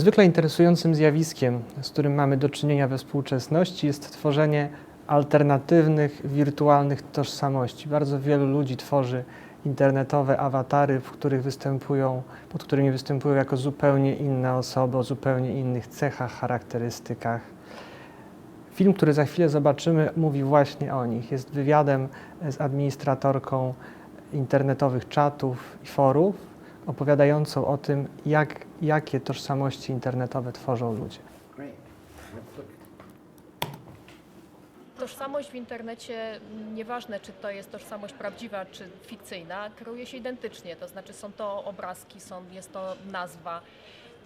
Niezwykle interesującym zjawiskiem, z którym mamy do czynienia we współczesności, jest tworzenie alternatywnych, wirtualnych tożsamości. Bardzo wielu ludzi tworzy internetowe awatary, w których występują, pod którymi występują jako zupełnie inne osoby o zupełnie innych cechach, charakterystykach. Film, który za chwilę zobaczymy, mówi właśnie o nich. Jest wywiadem z administratorką internetowych czatów i forów, opowiadającą o tym, jak, jakie tożsamości internetowe tworzą ludzie. Tożsamość w internecie, nieważne czy to jest tożsamość prawdziwa czy fikcyjna, kreuje się identycznie. To znaczy są to obrazki, są, jest to nazwa,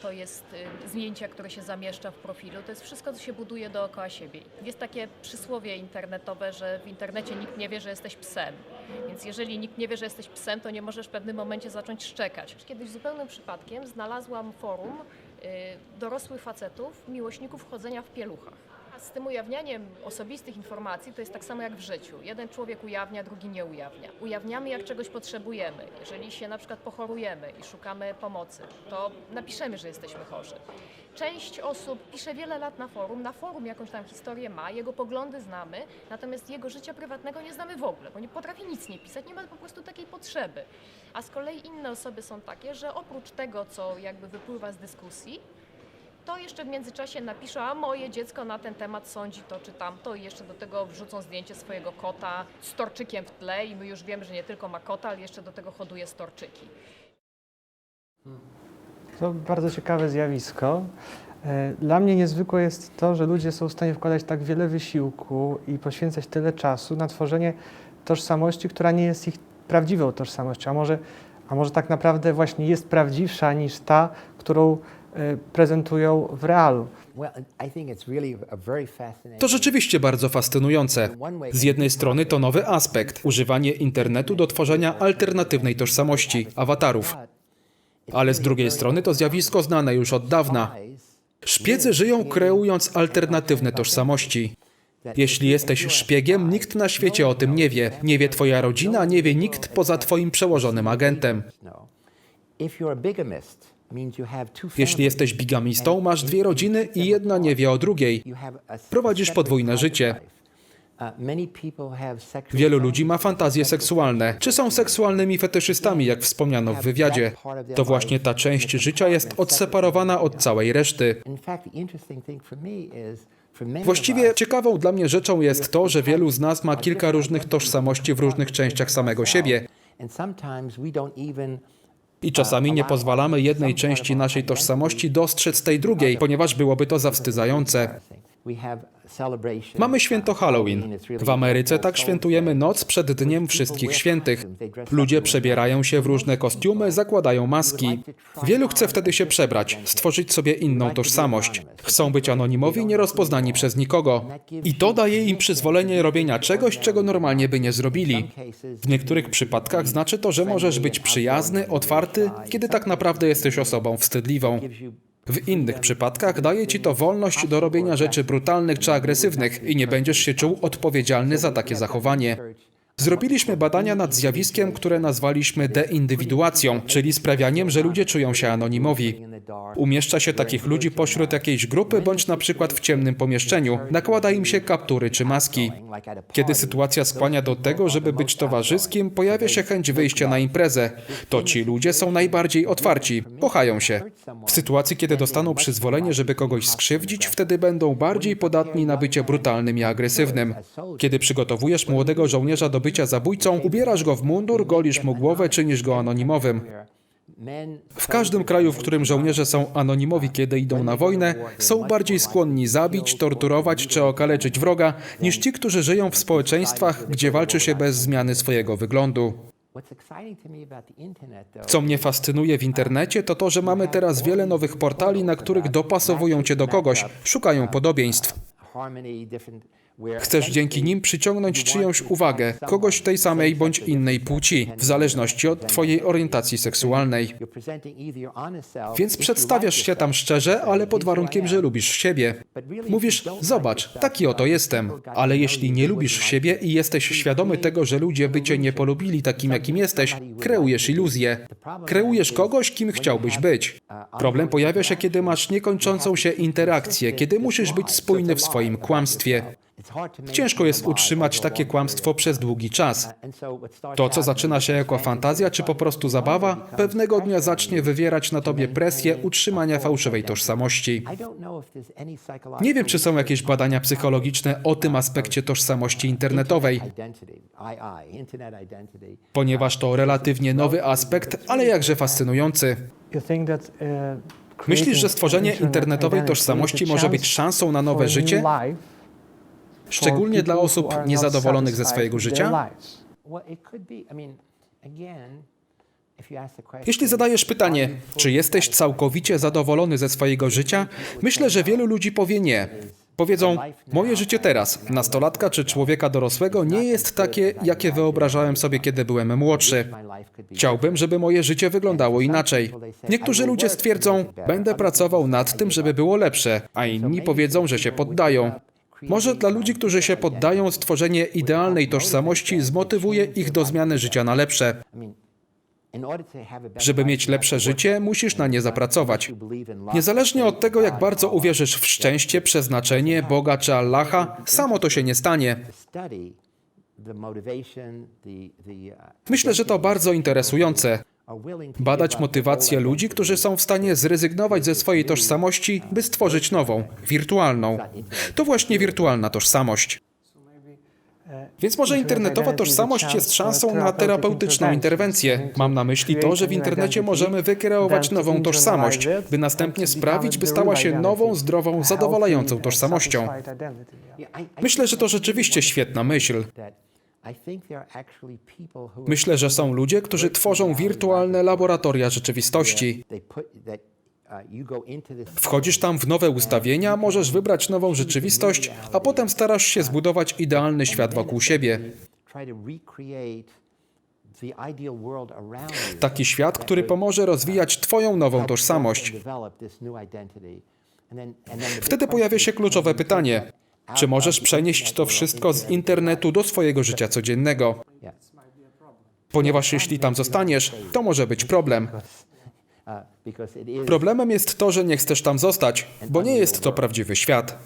to jest y, zdjęcia, które się zamieszcza w profilu. To jest wszystko, co się buduje dookoła siebie. Jest takie przysłowie internetowe, że w internecie nikt nie wie, że jesteś psem. Więc jeżeli nikt nie wie, że jesteś psem, to nie możesz w pewnym momencie zacząć szczekać. Kiedyś zupełnym przypadkiem znalazłam forum y, dorosłych facetów, miłośników chodzenia w pieluchach. Z tym ujawnianiem osobistych informacji to jest tak samo jak w życiu. Jeden człowiek ujawnia, drugi nie ujawnia. Ujawniamy jak czegoś potrzebujemy. Jeżeli się na przykład pochorujemy i szukamy pomocy, to napiszemy, że jesteśmy chorzy. Część osób pisze wiele lat na forum, na forum jakąś tam historię ma, jego poglądy znamy, natomiast jego życia prywatnego nie znamy w ogóle, bo nie potrafi nic nie pisać, nie ma po prostu takiej potrzeby. A z kolei inne osoby są takie, że oprócz tego, co jakby wypływa z dyskusji, to jeszcze w międzyczasie napiszą, a moje dziecko na ten temat sądzi to czy tamto i jeszcze do tego wrzucą zdjęcie swojego kota z torczykiem w tle i my już wiemy, że nie tylko ma kota, ale jeszcze do tego hoduje storczyki. To bardzo ciekawe zjawisko. E, Dla mnie niezwykłe jest to, że ludzie są w stanie wkładać tak wiele wysiłku i poświęcać tyle czasu na tworzenie tożsamości, która nie jest ich prawdziwą tożsamością, a może, a może tak naprawdę właśnie jest prawdziwsza niż ta, którą prezentują w realu. To rzeczywiście bardzo fascynujące. Z jednej strony to nowy aspekt używanie internetu do tworzenia alternatywnej tożsamości, awatarów, ale z drugiej strony to zjawisko znane już od dawna. Szpiedzy żyją kreując alternatywne tożsamości. Jeśli jesteś szpiegiem, nikt na świecie o tym nie wie. Nie wie twoja rodzina, nie wie nikt poza twoim przełożonym agentem. Jeśli jesteś bigamistą, masz dwie rodziny i jedna nie wie o drugiej. Prowadzisz podwójne życie. Uh, Wielu ludzi ma fantazje seksualne, czy są seksualnymi fetyszystami, jak wspomniano w wywiadzie. To właśnie ta część życia jest odseparowana od całej reszty. Właściwie ciekawą dla mnie rzeczą jest to, że wielu z nas ma kilka różnych tożsamości w różnych częściach samego siebie i czasami nie pozwalamy jednej części naszej tożsamości dostrzec tej drugiej, ponieważ byłoby to zawstydzające. Mamy święto Halloween. W Ameryce tak świętujemy noc przed Dniem Wszystkich Świętych. Ludzie przebierają się w różne kostiumy, zakładają maski. Wielu chce wtedy się przebrać, stworzyć sobie inną tożsamość. Chcą być anonimowi, nierozpoznani przez nikogo. I to daje im przyzwolenie robienia czegoś, czego normalnie by nie zrobili. W niektórych przypadkach znaczy to, że możesz być przyjazny, otwarty, kiedy tak naprawdę jesteś osobą wstydliwą. W innych przypadkach daje ci to wolność do robienia rzeczy brutalnych czy agresywnych i nie będziesz się czuł odpowiedzialny za takie zachowanie. Zrobiliśmy badania nad zjawiskiem, które nazwaliśmy deindywiduacją, czyli sprawianiem, że ludzie czują się anonimowi. Umieszcza się takich ludzi pośród jakiejś grupy bądź na przykład w ciemnym pomieszczeniu, nakłada im się kaptury czy maski. Kiedy sytuacja skłania do tego, żeby być towarzyskim, pojawia się chęć wyjścia na imprezę. To ci ludzie są najbardziej otwarci, kochają się. W sytuacji, kiedy dostaną przyzwolenie, żeby kogoś skrzywdzić, wtedy będą bardziej podatni na bycie brutalnym i agresywnym. Kiedy przygotowujesz młodego żołnierza do bycia zabójcą, ubierasz go w mundur, golisz mu głowę, czynisz go anonimowym. W każdym kraju, w którym żołnierze są anonimowi, kiedy idą na wojnę, są bardziej skłonni zabić, torturować czy okaleczyć wroga, niż ci, którzy żyją w społeczeństwach, gdzie walczy się bez zmiany swojego wyglądu. Co mnie fascynuje w internecie, to to, że mamy teraz wiele nowych portali, na których dopasowują cię do kogoś, szukają podobieństw. Chcesz dzięki nim przyciągnąć czyjąś uwagę, kogoś tej samej bądź innej płci, w zależności od twojej orientacji seksualnej. Więc przedstawiasz się tam szczerze, ale pod warunkiem, że lubisz siebie. Mówisz, zobacz, taki oto jestem. Ale jeśli nie lubisz siebie i jesteś świadomy tego, że ludzie by cię nie polubili takim, jakim jesteś, kreujesz iluzję. Kreujesz kogoś, kim chciałbyś być. Problem pojawia się, kiedy masz niekończącą się interakcję, kiedy musisz być spójny w swoim kłamstwie. Ciężko jest utrzymać takie kłamstwo przez długi czas. To, co zaczyna się jako fantazja czy po prostu zabawa, pewnego dnia zacznie wywierać na tobie presję utrzymania fałszywej tożsamości. Nie wiem, czy są jakieś badania psychologiczne o tym aspekcie tożsamości internetowej, ponieważ to relatywnie nowy aspekt, ale jakże fascynujący. Uh, Myślisz, że stworzenie internet internetowej tożsamości może być szansą na nowe życie? Szczególnie dla osób niezadowolonych ze swojego życia? Jeśli zadajesz pytanie, czy jesteś całkowicie zadowolony ze swojego życia, myślę, że wielu ludzi powie nie. Powiedzą, moje życie teraz, nastolatka czy człowieka dorosłego, nie jest takie, jakie wyobrażałem sobie, kiedy byłem młodszy. Chciałbym, żeby moje życie wyglądało inaczej. Niektórzy ludzie stwierdzą, będę pracował nad tym, żeby było lepsze, a inni powiedzą, że się poddają. Może dla ludzi, którzy się poddają, stworzenie idealnej tożsamości zmotywuje ich do zmiany życia na lepsze. Żeby mieć lepsze życie, musisz na nie zapracować. Niezależnie od tego, jak bardzo uwierzysz w szczęście, przeznaczenie, Boga czy Allaha, samo to się nie stanie. Myślę, że to bardzo interesujące. Badać motywację ludzi, którzy są w stanie zrezygnować ze swojej tożsamości, by stworzyć nową, wirtualną. To właśnie wirtualna tożsamość. Więc może internetowa tożsamość jest szansą na terapeutyczną interwencję. Mam na myśli to, że w internecie możemy wykreować nową tożsamość, by następnie sprawić, by stała się nową, zdrową, zadowalającą tożsamością. Myślę, że to rzeczywiście świetna myśl. Myślę, że są ludzie, którzy tworzą wirtualne laboratoria rzeczywistości. Wchodzisz tam w nowe ustawienia, możesz wybrać nową rzeczywistość, a potem starasz się zbudować idealny świat wokół siebie. Taki świat, który pomoże rozwijać Twoją nową tożsamość. Wtedy pojawia się kluczowe pytanie: czy możesz przenieść to wszystko z internetu do swojego życia codziennego? Ponieważ jeśli tam zostaniesz, to może być problem. Problemem jest to, że nie chcesz tam zostać, bo nie jest to prawdziwy świat.